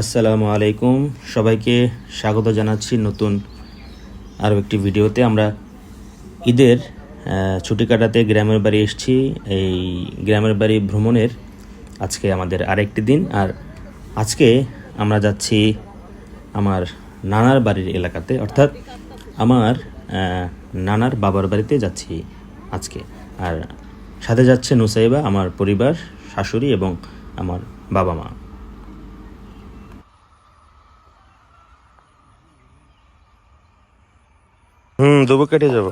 আসসালামু আলাইকুম। সবাইকে স্বাগত জানাচ্ছি নতুন আরও একটি ভিডিওতে। আমরা ঈদের ছুটি কাটাতে গ্রামের বাড়ি এসেছি। এই গ্রামের বাড়ি ভ্রমণের আজকে আমাদের আরেকটি দিন। আর আজকে আমরা যাচ্ছি আমার নানার বাড়ির এলাকাতে। অর্থাৎ আমার নানার বাবার বাড়িতে যাচ্ছি আজকে। আর সাথে যাচ্ছে নুসাইবা, আমার পরিবার, শাশুড়ি এবং আমার বাবা মা। হুম, দুবো কেটে যাব।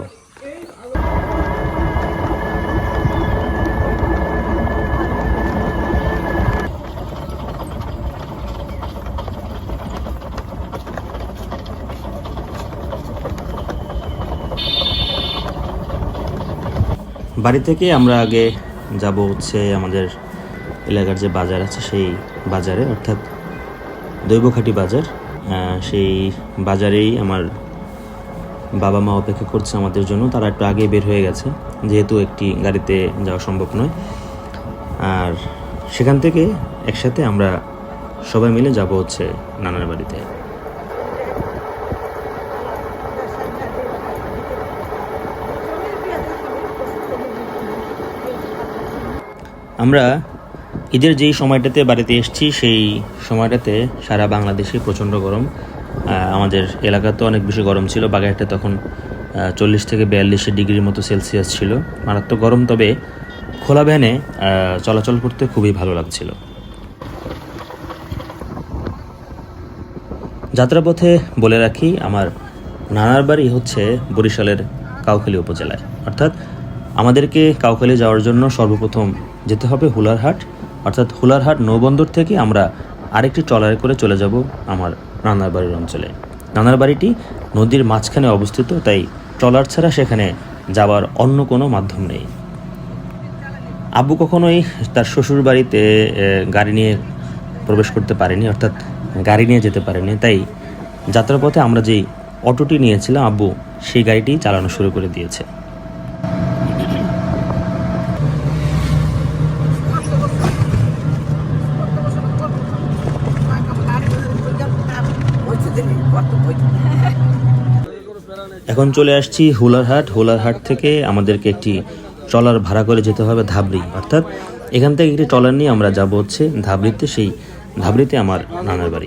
বাড়ি থেকে আমরা আগে যাব হচ্ছে আমাদের এলাকার যে বাজার আছে, সেই বাজারে, অর্থাৎ দৈবখাটি বাজার। সেই বাজারেই আমার বাবা মা অপেক্ষা করছে আমাদের জন্য। তারা একটু আগে বের হয়ে গেছে। যেহেতু একটি গাড়িতে যাওয়া সম্ভব নয়। আর সেখান থেকে একসাথে আমরা সবাই মিলে যাব হচ্ছে নানার বাড়িতে। আমরা ঈদের যেই সময়টাতে বাড়িতে এসেছি, সেই সময়টাতে সারা বাংলাদেশে প্রচণ্ড গরম। আমাদের এলাকা তো অনেক বেশি গরম ছিল। বাগেরহাটে তখন চল্লিশ থেকে বিয়াল্লিশ ডিগ্রির মতো সেলসিয়াস ছিল। মারাত্মক গরম, তবে খোলা ভ্যানে চলাচল করতে খুবই ভালো লাগছিল। যাত্রাপথে বলে রাখি, আমার নানার বাড়ি হচ্ছে বরিশালের কাউখালী উপজেলায়। অর্থাৎ আমাদেরকে কাউখালী যাওয়ার জন্য সর্বপ্রথম যেতে হবে হুলারহাট। অর্থাৎ হুলারহাট নৌবন্দর থেকে আমরা আরেকটি ট্রলারে করে চলে যাব আমার নানার বাড়ির অঞ্চলে। নানার নদীর মাঝখানে অবস্থিত, তাই ট্রলার ছাড়া সেখানে যাওয়ার অন্য কোনো মাধ্যম নেই। আব্বু কখনোই তার শ্বশুর বাড়িতে গাড়ি নিয়ে প্রবেশ করতে পারেনি, অর্থাৎ গাড়ি নিয়ে যেতে পারেনি। তাই যাত্রাপথে আমরা যেই অটোটি নিয়েছিলাম, আব্বু সেই গাড়িটি চালানো শুরু করে দিয়েছে। এখন চলে আসছি হোলারহাট হোলারহাট থেকে আমাদেরকে একটি ট্রলার ভাড়া করে যেতে হবে ধাবড়ি অর্থাৎ এখান থেকে একটি ট্রলার নিয়ে আমরা যাব হচ্ছে ধাবড়িতে সেই ধাবড়িতে আমার নানার বাড়ি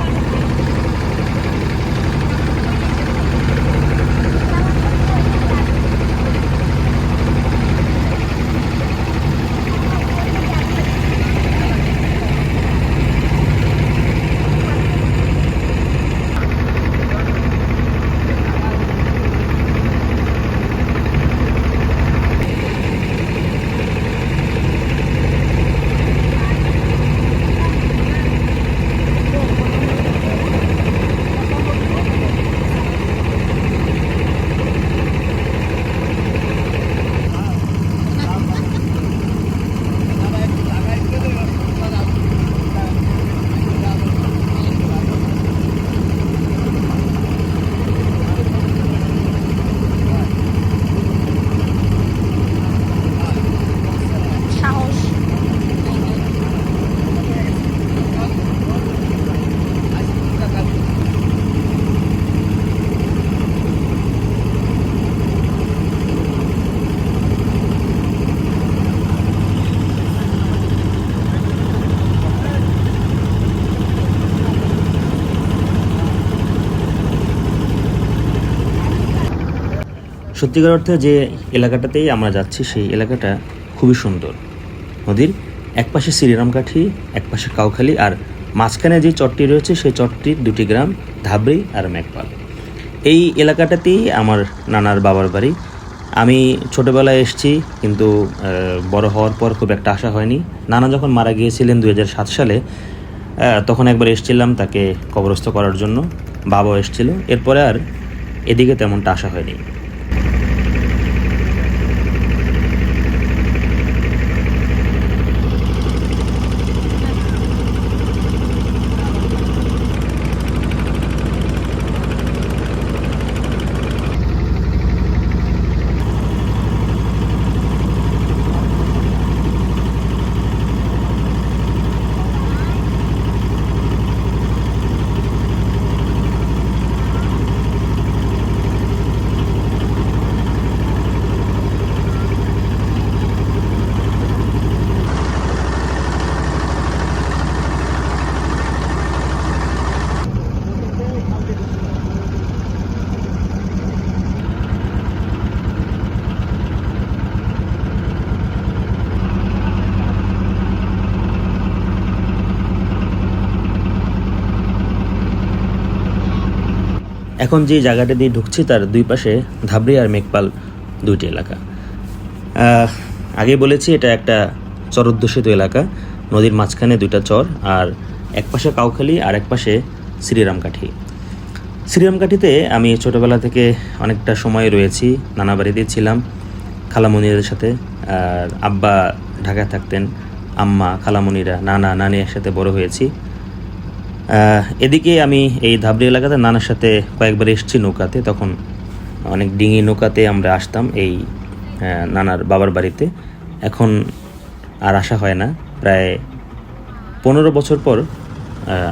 সত্যিকার অর্থে যে এলাকাটাতেই আমরা যাচ্ছি, সেই এলাকাটা খুবই সুন্দর। নদীর এক পাশে শ্রীরামকাঠি এক পাশে কাউখালী, আর মাঝখানে যে চটটি রয়েছে, সেই চটটির দুটি গ্রাম ধাবরি আর মেঘপাল। এই এলাকাটাতেই আমার নানার বাবার বাড়ি। আমি ছোটোবেলায় এসেছি, কিন্তু বড় হওয়ার পর খুব একটা আশা হয়নি। নানা যখন মারা গিয়েছিলেন দু হাজার সাত সালে তখন একবার এসেছিলাম তাকে কবরস্থ করার জন্য। বাবাও এসেছিল। এরপরে আর এদিকে তেমনটা আশা হয়নি। এখন যে জায়গাটা দিয়ে ঢুকছি তার দুই পাশে ধাবরি আর মেঘপাল দুইটি এলাকা। আগে বলেছি এটা একটা চর অধ্যুষিত এলাকা। নদীর মাঝখানে দুইটা চর আর এক পাশে কাউখালী আর এক পাশে শ্রীরামকাঠি। শ্রীরামকাঠিতে আমি ছোটোবেলা থেকে অনেকটা সময় রয়েছি, নানা বাড়িতে ছিলাম খালামণিদের সাথে। আর আব্বা ঢাকায় থাকতেন, আম্মা খালামণিরা নানা, নানি একসাথে বড় হয়েছি। এদিকে আমি এই ধাবরি এলাকাতে নানার সাথে কয়েকবার এসেছি নৌকাতে তখন অনেক ডিঙি নৌকাতে আমরা আসতাম এই নানার বাবার বাড়িতে। এখন আর আসা হয় না। প্রায় পনেরো বছর পর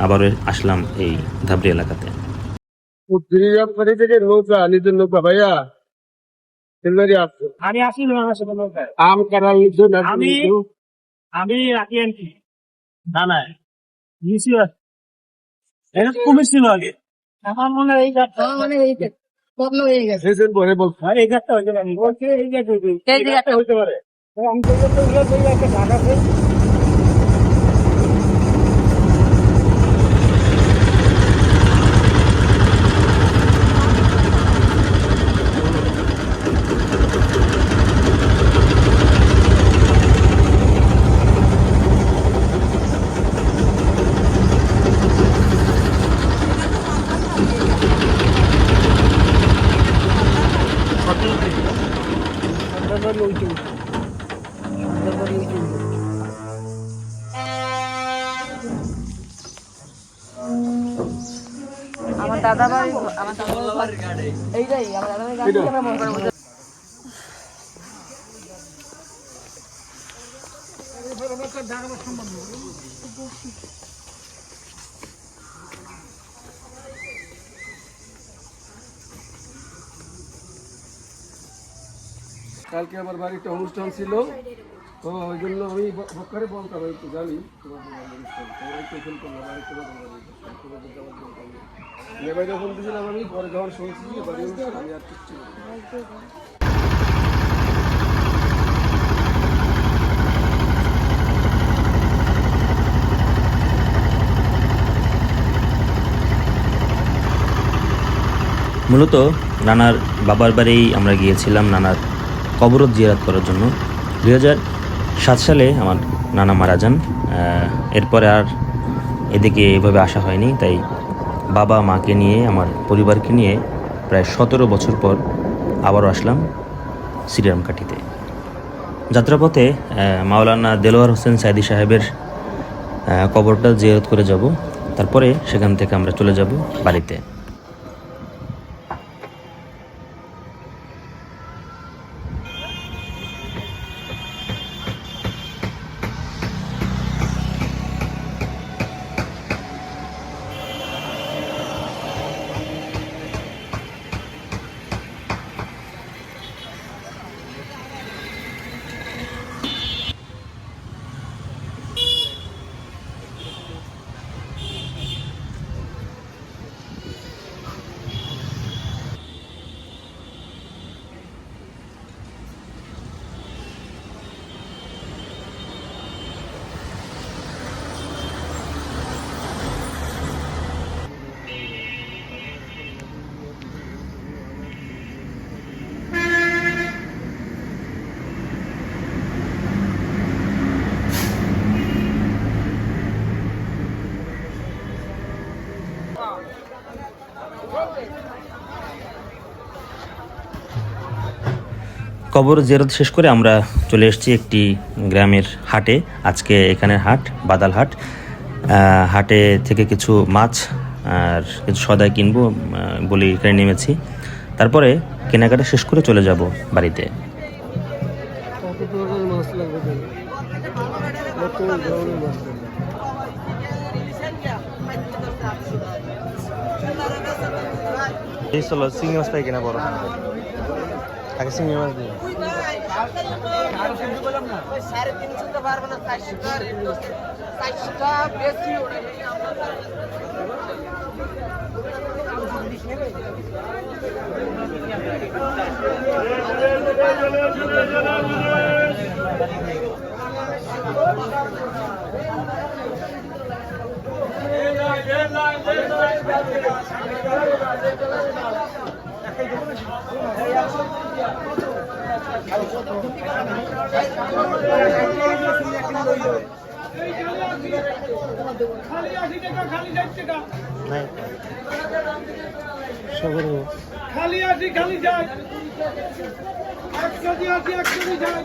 আবার আসলাম এই ধাবরি এলাকাতে। আমি আম এটা তো কমেছিল আগে। আমার মনে হয় এই গাছটা মানে এই বদল হয়ে গেছে। সেদিন পরে বলছে আর এই গাছটা হইতে পারে। এই গাছটা হইতে পারে অঙ্ক এই একটা ঢাকা আছে আমার দাদা বাড়ি আমার দাদা বাড়ি এইটাই আমার দাদা বাড়ি গাড়ি আমরা মনে করে কালকে আমার বাড়িতে অনুষ্ঠান ছিল। তো ওই জন্য আমি বকারে বলতাম একটু জানি। বাড়ির একটু বাড়ির ফোন দিয়েছিলাম আমি, পরে যখন শুনছি আমি আর মূলত নানার বাবার বাড়ি আমরা গিয়েছিলাম, নানার কবরত জিয়ারাত করার জন্য। দুই সাত সালে আমার নানা মারা যান। এরপরে আর এদিকে এভাবে আসা হয়নি। তাই বাবা মাকে নিয়ে, আমার পরিবারকে নিয়ে প্রায় সতেরো বছর পর আবারও আসলাম শ্রীরামকাঠিতে যাত্রাপথে মাওলানা দেলোয়ার হোসেন সাইদি সাহেবের কবরটা জিয়ারত করে যাব। তারপরে সেখান থেকে আমরা চলে যাব বাড়িতে। কবর জেরত শেষ করে আমরা চলে এসেছি একটি গ্রামের হাটে। আজকে এখানের হাট, বাদাল হাট। হাটে থেকে কিছু মাছ আর কিছু সদাই কিনবো বলে এখানে নেমেছি। তারপরে কেনাকাটা শেষ করে চলে যাব বাড়িতে। এই চলো, চিংড়ি কিনা বড় আগে চিংড়ি মাছ দিই সাড়ে তিনশো তো পারব না চারশো চারশোটা বেশি ওঠে নাই সগরে খালি আসি খালি যাই। একশো দিয়ে আসি একশো দিয়ে যাই।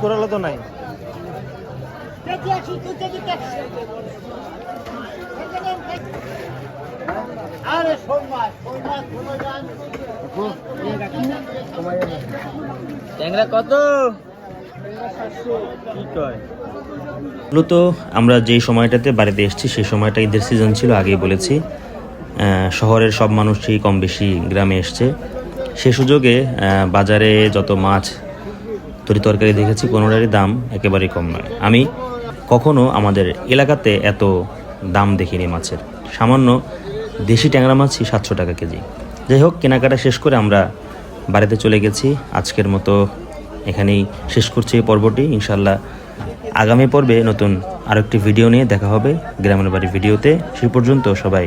করালে তো নাই মূলত আমরা যেই সময়টাতে বাড়িতে এসেছি, সেই সময়টা ঈদের সিজন ছিল, আগেই বলেছি। শহরের সব মানুষই কম বেশি গ্রামে এসছে। সে সুযোগে বাজারে যত মাছ তরি তরকারি দেখেছি, কোনোটারই দাম একেবারেই কম নয়। আমি কখনো আমাদের এলাকাতে এত দাম দেখিনি মাছের। সামান্য দেশি ট্যাংরা মাছই সাতশো টাকা কেজি। যাই হোক, কেনাকাটা শেষ করে আমরা বাড়িতে চলে গেছি। আজকের মতো এখানেই শেষ করছি এই পর্বটি। ইনশাল্লাহ আগামী পর্বে নতুন আরেকটি ভিডিও নিয়ে দেখা হবে। গ্রামের বাড়ি ভিডিওতে। সেই পর্যন্ত সবাই